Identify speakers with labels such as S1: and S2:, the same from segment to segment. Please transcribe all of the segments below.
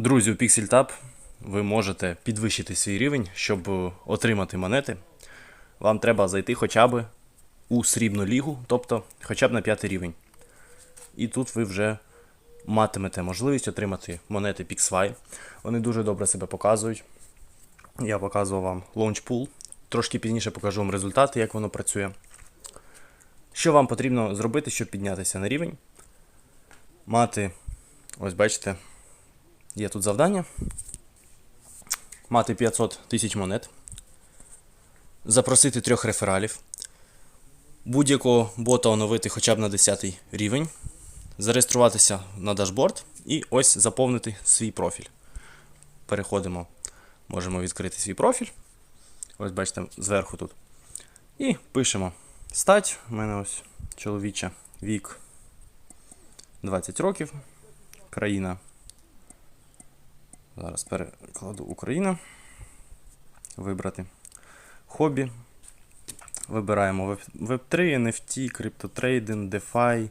S1: Друзі, у PixelTab ви можете підвищити свій рівень, щоб е, отримати монети. Вам треба зайти хоча б у срібну лігу, тобто хоча б на п'ятий рівень. І тут ви вже матимете можливість отримати монети PixFi. Вони дуже добре себе показують. Я показував вам Launch Трошки пізніше покажу вам результати, як воно працює. Що вам потрібно зробити, щоб піднятися на рівень? Мати, ось бачите, є тут завдання. Мати 500 тисяч монет. Запросити трьох рефералів. Будь-якого бота оновити хоча б на 10 рівень. Зареєструватися на дашборд і ось заповнити свій профіль. Переходимо, можемо відкрити свій профіль. Ось бачите, зверху тут. І пишемо стать. У мене ось чоловіча вік 20 років. Країна. Зараз перекладу Україна. Вибрати. Хобі. Вибираємо Web3, NFT, криптотрейдинг, DeFi,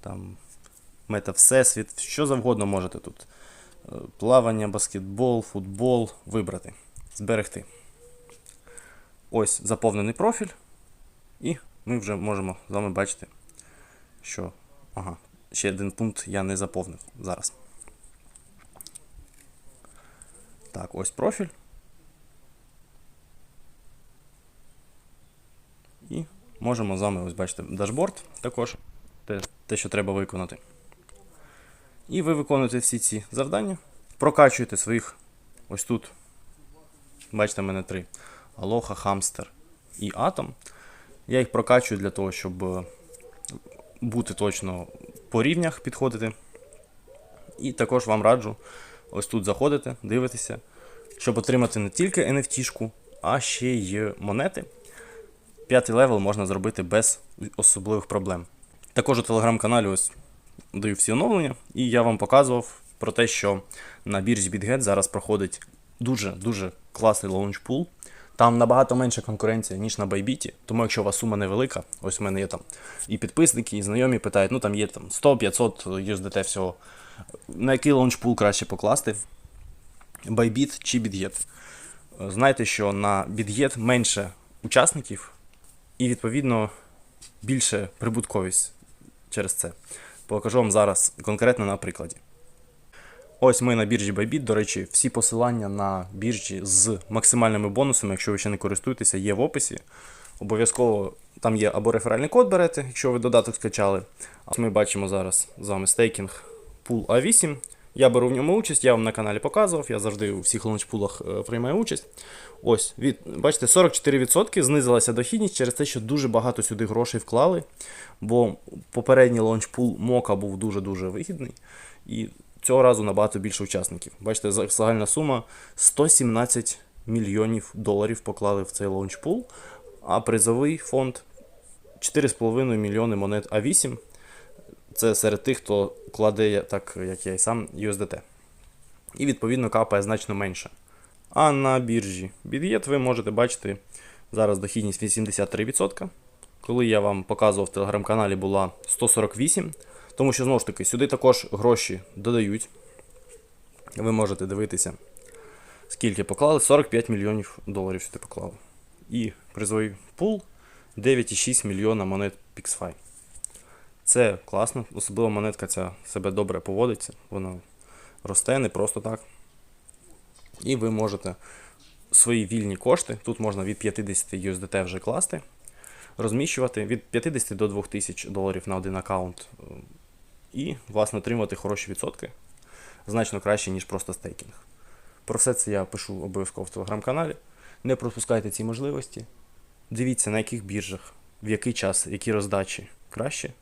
S1: там, мета Всесвіт, що завгодно можете тут. Е, Плавання, баскетбол, футбол вибрати. Зберегти. Ось заповнений профіль. І ми вже можемо з вами бачити, що. Ага, ще один пункт я не заповнив зараз. Так, ось профіль. І можемо з вами ось бачите дашборд також. Те, те, що треба виконати. І ви виконуєте всі ці завдання. Прокачуєте своїх ось тут. Бачите, мене три. Алоха, Хамстер і Атом. Я їх прокачую для того, щоб е, бути точно по рівнях підходити. І також вам раджу ось тут заходити, дивитися, щоб отримати не тільки NFT-шку, а ще й монети. П'ятий левел можна зробити без особливих проблем. Також у телеграм-каналі ось даю всі оновлення, і я вам показував про те, що на біржі BitGet зараз проходить дуже-дуже класний лаунчпул. Там набагато менша конкуренція, ніж на Bybit, тому якщо у вас сума невелика, ось у мене є там і підписники, і знайомі питають, ну там є там 100-500 USDT всього. На який лаунчпул краще покласти? Bybit чи BitGet? Знайте, що на BitGet менше учасників, і відповідно більше прибутковість через це. Покажу вам зараз конкретно на прикладі. Ось ми на біржі Bybit. До речі, всі посилання на біржі з максимальними бонусами, якщо ви ще не користуєтеся, є в описі. Обов'язково там є або реферальний код берете, якщо ви додаток скачали. А ми бачимо зараз з вами стейкінг пул А8. Я беру в ньому участь, я вам на каналі показував, я завжди у всіх лаунчпулах е, приймаю участь. Ось, від, бачите, 44% знизилася дохідність через те, що дуже багато сюди грошей вклали. Бо попередній лаунчпул Мока був дуже-дуже вигідний. І цього разу набагато більше учасників. Бачите, загальна сума 117 мільйонів доларів поклали в цей лаунчпул, а призовий фонд 4,5 мільйони монет А8. Це серед тих, хто кладе, так як я і сам, USDT. І відповідно капає значно менше. А на біржі BitGet ви можете бачити зараз дохідність 83%. Коли я вам показував в телеграм-каналі, була 148%. Тому що, знову ж таки, сюди також гроші додають. Ви можете дивитися, скільки поклали. 45 мільйонів доларів сюди поклали. І призовий пул 9,6 мільйона монет PixFi. Це класно, особливо монетка ця себе добре поводиться, вона росте не просто так. І ви можете свої вільні кошти, тут можна від 50 USDT вже класти, розміщувати від 50 до 2000 доларів на один аккаунт і, власне, отримувати хороші відсотки. Значно краще, ніж просто стейкінг. Про все це я пишу обов'язково в телеграм-каналі. Не пропускайте ці можливості. Дивіться, на яких біржах, в який час, які роздачі краще.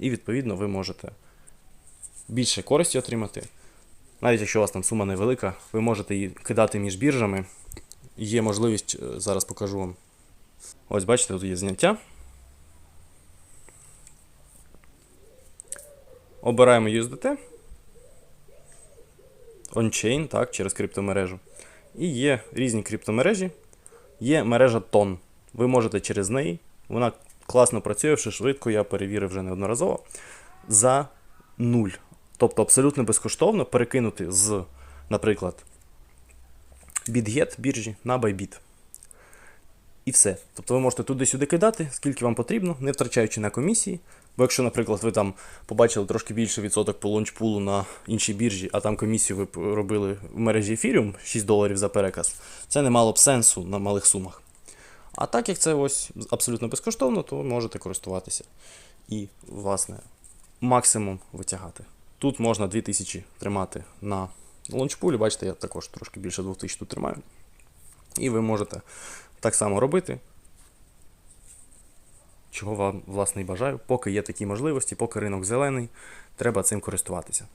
S1: І, відповідно, ви можете більше користі отримати. Навіть якщо у вас там сума невелика, ви можете її кидати між біржами. Є можливість, е, зараз покажу вам. Ось бачите, тут є зняття. Обираємо USDT. On-chain, так, через криптомережу. І є різні криптомережі. Є мережа TON. Ви можете через неї. Вона класно працює, все швидко, я перевірив вже неодноразово. За нуль. Тобто абсолютно безкоштовно перекинути з наприклад, BitGet біржі на Bybit. І все. Тобто ви можете туди-сюди кидати, скільки вам потрібно, не втрачаючи на комісії. Бо якщо, наприклад, ви там побачили трошки більше відсоток по лончпулу на іншій біржі, а там комісію ви робили в мережі Ethereum 6 доларів за переказ, це не мало б сенсу на малих сумах. А так як це ось абсолютно безкоштовно, то можете користуватися і, власне, максимум витягати. Тут можна 2000 тримати на лончпулі, бачите, я також трошки більше 2000 тут тримаю. І ви можете так само робити. Чого вам, власне, і бажаю. Поки є такі можливості, поки ринок зелений, треба цим користуватися.